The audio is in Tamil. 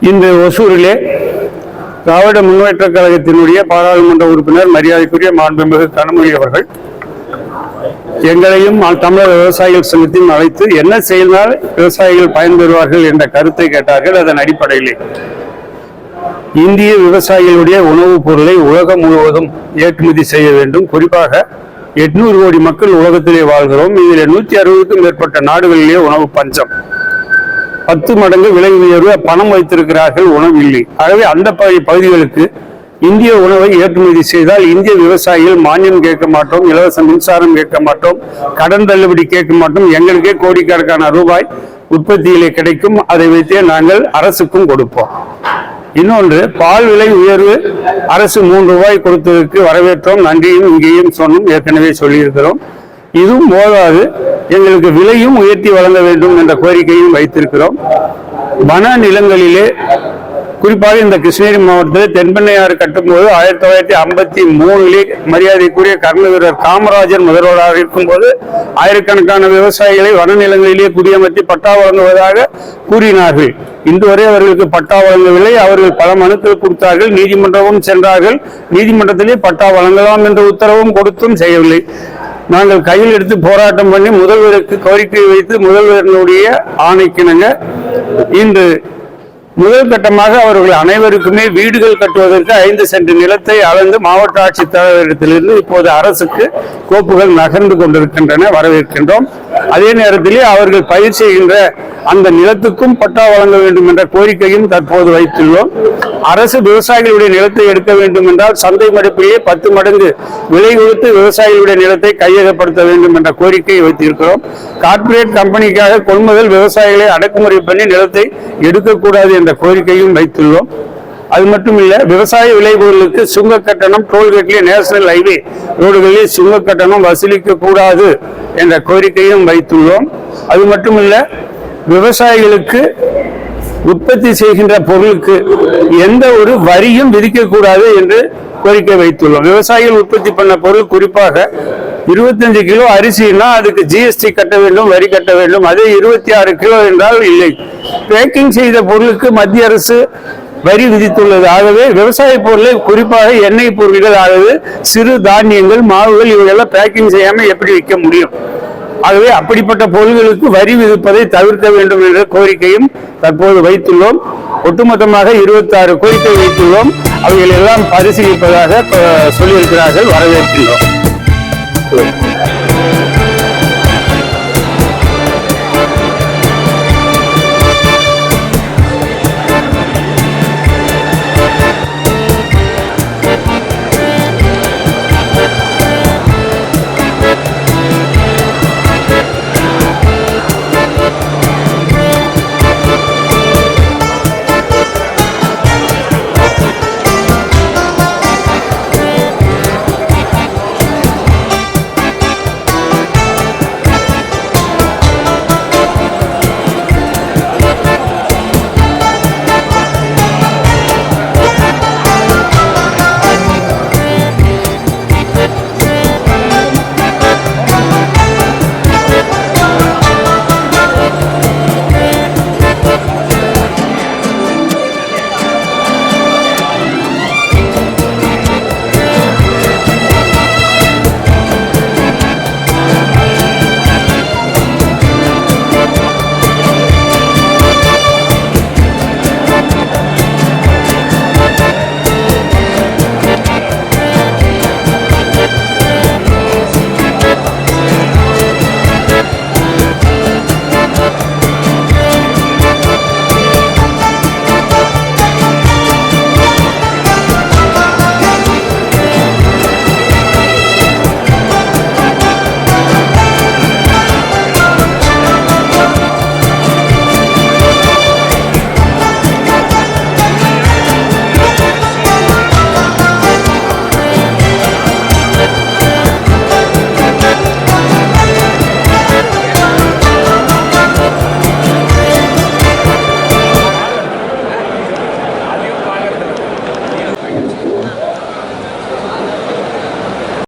இன்று ஒசூரிலே திராவிட முன்னேற்ற கழகத்தினுடைய பாராளுமன்ற உறுப்பினர் மரியாதைக்குரிய மாண்புமிகு கனமொழி அவர்கள் எங்களையும் தமிழக விவசாயிகள் சங்கத்தையும் அழைத்து என்ன செய்தால் விவசாயிகள் பயன்பெறுவார்கள் என்ற கருத்தை கேட்டார்கள் அதன் அடிப்படையிலே. இந்திய விவசாயிகளுடைய உணவுப் பொருளை உலகம் முழுவதும் ஏற்றுமதி செய்ய வேண்டும். குறிப்பாக எட்நூறு கோடி மக்கள் உலகத்திலே வாழ்கிறோம். இதில் நூற்றி அறுபதுக்கும் மேற்பட்ட நாடுகளிலே உணவு பஞ்சம். பத்து மடங்கு விலை உயர்வு பணம் வைத்திருக்கிறார்கள் உணவு இல்லை. ஆகவே அந்த பகுதிகளுக்கு இந்திய உணவை ஏற்றுமதி செய்தால் இந்திய விவசாயிகள் மானியம் கேட்க மாட்டோம் இலவச மின்சாரம் கேட்க மாட்டோம் கடன் தள்ளுபடி கேட்க மாட்டோம். எங்களுக்கே கோடிக்கணக்கான ரூபாய் உற்பத்தியிலே கிடைக்கும். அதை வைத்தே நாங்கள் அரசுக்கும் கொடுப்போம். இன்னொன்று பால் விலை உயர்வு அரசு மூன்று ரூபாய் கொடுத்ததற்கு வரவேற்றோம். நன்றியும் இங்கேயும் சொன்னோம். ஏற்கனவே சொல்லியிருக்கிறோம். இதுவும் போதாது. எங்களுக்கு விலையும் உயர்த்தி வழங்க வேண்டும் என்ற கோரிக்கையும் வைத்திருக்கிறோம். வன நிலங்களிலே குறிப்பாக இந்த கிருஷ்ணகிரி மாவட்டத்தில் தென்பெண்ணையாறு கட்டும்போது ஆயிரத்தி தொள்ளாயிரத்தி ஐம்பத்தி மூணுலே மரியாதைக்குரிய கர்ண வீரர் காமராஜர் முதல்வராக இருக்கும்போது ஆயிரக்கணக்கான விவசாயிகளை வனநிலங்களிலே குடியமர்த்தி பட்டா வழங்குவதாக கூறினார்கள். இன்று வரை அவர்களுக்கு பட்டா வழங்கவில்லை. அவர்கள் பல மனுக்கள் கொடுத்தார்கள். நீதிமன்றமும் சென்றார்கள். நீதிமன்றத்திலே பட்டா வழங்கலாம் என்ற உத்தரவும் கொடுத்தும் செய்யவில்லை. நாங்கள் கையில் எடுத்து போராட்டம் பண்ணி முதல்வருக்கு கோரிக்கை வைத்து முதல்வரினுடைய ஆணைக்கிணங்க இன்று முதல் கட்டமாக அவர்கள் அனைவருக்குமே வீடுகள் கட்டுவதற்கு ஐந்து சென்ட் நிலத்தை அளந்து மாவட்ட ஆட்சித்தலைவரிடத்திலிருந்து இப்போது அரசுக்கு கோப்புகள் நகர்ந்து கொண்டிருக்கின்றன வரவேற்கின்றோம். அதே நேரத்திலே அவர்கள் பயிர் செய்கின்ற அந்த நிலத்துக்கும் பட்டா வழங்க வேண்டும் என்ற கோரிக்கையும் தற்போது வைத்துள்ளோம். அரசு விவசாயிகளுடைய நிலத்தை எடுக்க வேண்டும் என்றால் சந்தை மதிப்பிலேயே பத்து மடங்கு விலை கொடுத்து விவசாயிகளுடைய நிலத்தை கையகப்படுத்த வேண்டும் என்ற கோரிக்கையை வைத்திருக்கிறோம். கார்ப்பரேட் கம்பெனிக்காக கொள்முதல் விவசாயிகளை அடக்குமுறை பண்ணி நிலத்தை எடுக்கக்கூடாது என்ற கோரிக்கையும் வைத்துள்ளோம். அது மட்டும் இல்லை விவசாய விளைபொருளுக்கு சுங்க கட்டணம் டோல்கேட்லேயே நேஷனல் ஹைவே ரோடுகளில் சுங்க கட்டணம் வசூலிக்க கூடாது என்ற கோரிக்கையும் வைத்துள்ளோம். அது மட்டும் இல்லை விவசாயிகளுக்கு உற்பத்தி செய்கின்ற பொருளுக்கு எந்த ஒரு வரியும் விதிக்கக்கூடாது என்று கோரிக்கை வைத்துள்ளோம். விவசாயிகள் உற்பத்தி பண்ண பொருள் குறிப்பாக இருபத்தஞ்சு கிலோ அரிசினா அதுக்கு ஜிஎஸ்டி கட்ட வேண்டும் வரி கட்ட வேண்டும். அதே இருபத்தி ஆறு கிலோ என்றால் இல்லை. பேக்கிங் செய்த பொருளுக்கு மத்திய அரசு வரி விதித்துள்ளது. ஆகவே விவசாய பொருளை குறிப்பாக எண்ணெய் பொருட்கள் ஆகவே சிறு தானியங்கள் மாவுகள் இவையெல்லாம் பேக்கிங் செய்யாமல் எப்படி விற்க முடியும்? ஆகவே அப்படிப்பட்ட பொருள்களுக்கு வரி விதிப்பதை தவிர்க்க வேண்டும் என்ற கோரிக்கையும் தற்போது வைத்துள்ளோம். ஒட்டுமொத்தமாக இருபத்தி ஆறு கோரிக்கை வைத்துள்ளோம். அவைகள் எல்லாம் பரிசீலிப்பதாக சொல்லியிருக்கிறார்கள் வரவேற்கின்றோம். to.